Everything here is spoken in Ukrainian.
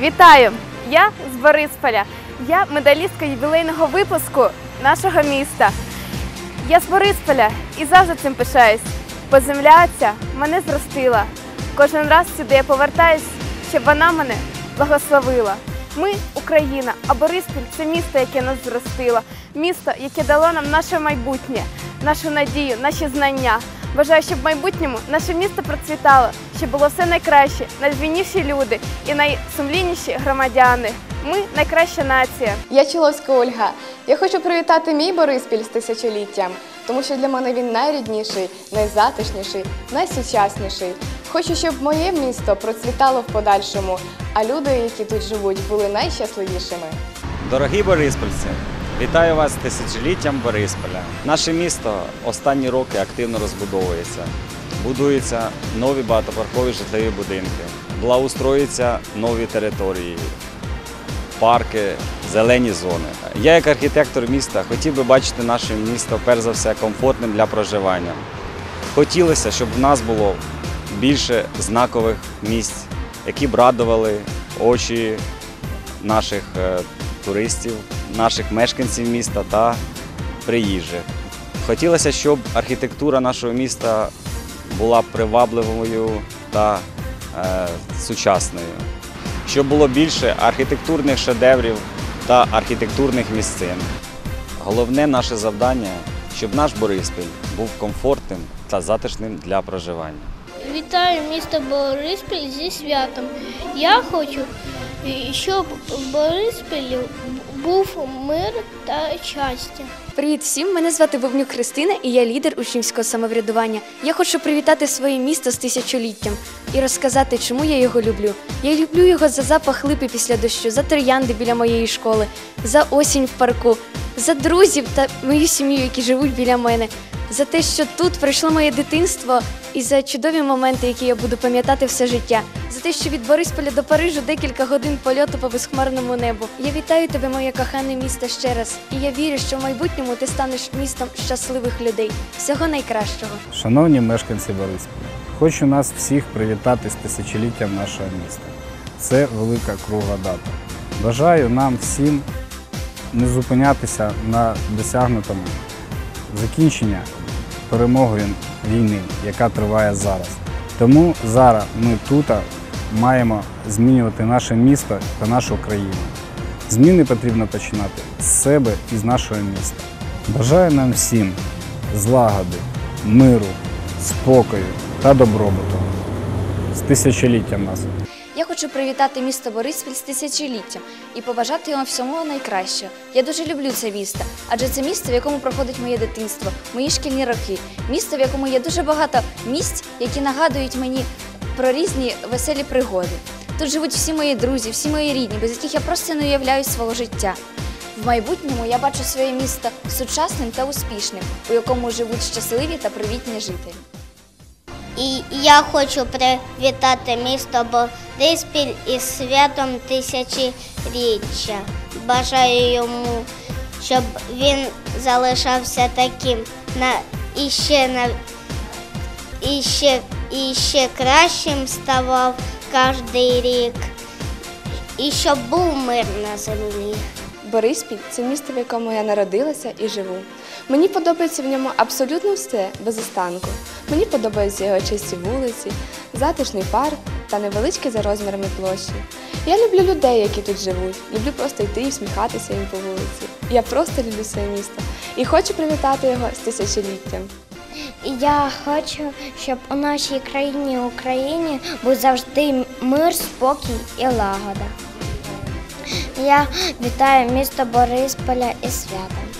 Вітаю! Я з Борисполя. Я медалістка ювілейного випуску нашого міста. Я з Борисполя і завжди цим пишаюсь, бо земля ця мене зростила. Кожен раз сюди я повертаюсь, щоб вона мене благословила. Ми Україна, а Бориспіль це місто, яке нас зростило, місто, яке дало нам наше майбутнє, нашу надію, наші знання. Бажаю, щоб в майбутньому наше місто процвітало, щоб було все найкраще, найзвільніші люди і найсумлінніші громадяни. Ми найкраща нація. Я Чоловська Ольга. Я хочу привітати мій Бориспіль з тисячоліттям, тому що для мене він найрідніший, найзатишніший, найсучасніший. Хочу, щоб моє місто процвітало в подальшому, а люди, які тут живуть, були найщасливішими. Дорогі бориспільці, вітаю вас з тисячоліттям Борисполя. Наше місто останні роки активно розбудовується. Будуються нові багатоparкові житлові будинки, благоустроюються нові території, парки, зелені зони. Я, як архітектор міста, хотів би бачити наше місто перш за все комфортним для проживання. Хотілося, щоб в нас було більше знакових місць, які б радували очі наших е, туристів, наших мешканців міста та приїжджих. Хотілося, щоб архітектура нашого міста була привабливою та е, сучасною, щоб було більше архітектурних шедеврів та архітектурних місцин. Головне наше завдання, щоб наш Бориспіль був комфортним та затишним для проживання. Вітаю місто Бориспіль зі святом. Я хочу, щоб в Бориспілі був мир та щастя. Привіт всім! Мене звати Вовнюк Христина і я лідер учнівського самоврядування. Я хочу привітати своє місто з тисячоліттям і розказати, чому я його люблю. Я люблю його за запах липи після дощу, за троянди біля моєї школи, за осінь в парку, за друзів та мою сім'ю, які живуть біля мене, за те, що тут пройшло моє дитинство, і за чудові моменти, які я буду пам'ятати все життя, за те, що від Борисполя до Парижу декілька годин польоту по безхмарному небу. Я вітаю тебе, моє кохане місто, ще раз, і я вірю, що в майбутньому ти станеш містом щасливих людей. Всього найкращого. Шановні мешканці Борисполя, хочу нас всіх привітати з тисячоліттям нашого міста. Це велика кругла дата. Бажаю нам всім не зупинятися на досягнутому закінчення перемогою війни, яка триває зараз. Тому зараз ми тут маємо змінювати наше місто та нашу країну. Зміни потрібно починати з себе і з нашого міста. Бажаю нам всім злагоди, миру, спокою та добробуту. Тисячоліттям нас! Я хочу привітати місто Бориспіль з тисячоліттям і побажати йому всього найкращого. Я дуже люблю це місто, адже це місто, в якому проходить моє дитинство, мої шкільні роки. Місто, в якому є дуже багато місць, які нагадують мені про різні веселі пригоди. Тут живуть всі мої друзі, всі мої рідні, без яких я просто не уявляю свого життя. В майбутньому я бачу своє місто сучасним та успішним, у якому живуть щасливі та привітні жителі. І я хочу привітати місто Бориспіль із святом тисячоріччя. Бажаю йому, щоб він залишався таким на і ще на і ще, і ще кращим ставав кожен рік, і щоб був мир на землі. Бориспіль це місто, в якому я народилася і живу. Мені подобається в ньому абсолютно все без останку. Мені подобаються його чисті вулиці, затишний парк та невеличкі за розмірами площі. Я люблю людей, які тут живуть. Люблю просто йти і всміхатися їм по вулиці. Я просто люблю своє місто і хочу привітати його з тисячоліттям. Я хочу, щоб у нашій країні Україні був завжди мир, спокій і лагода. Я вітаю місто Борисполя із святом.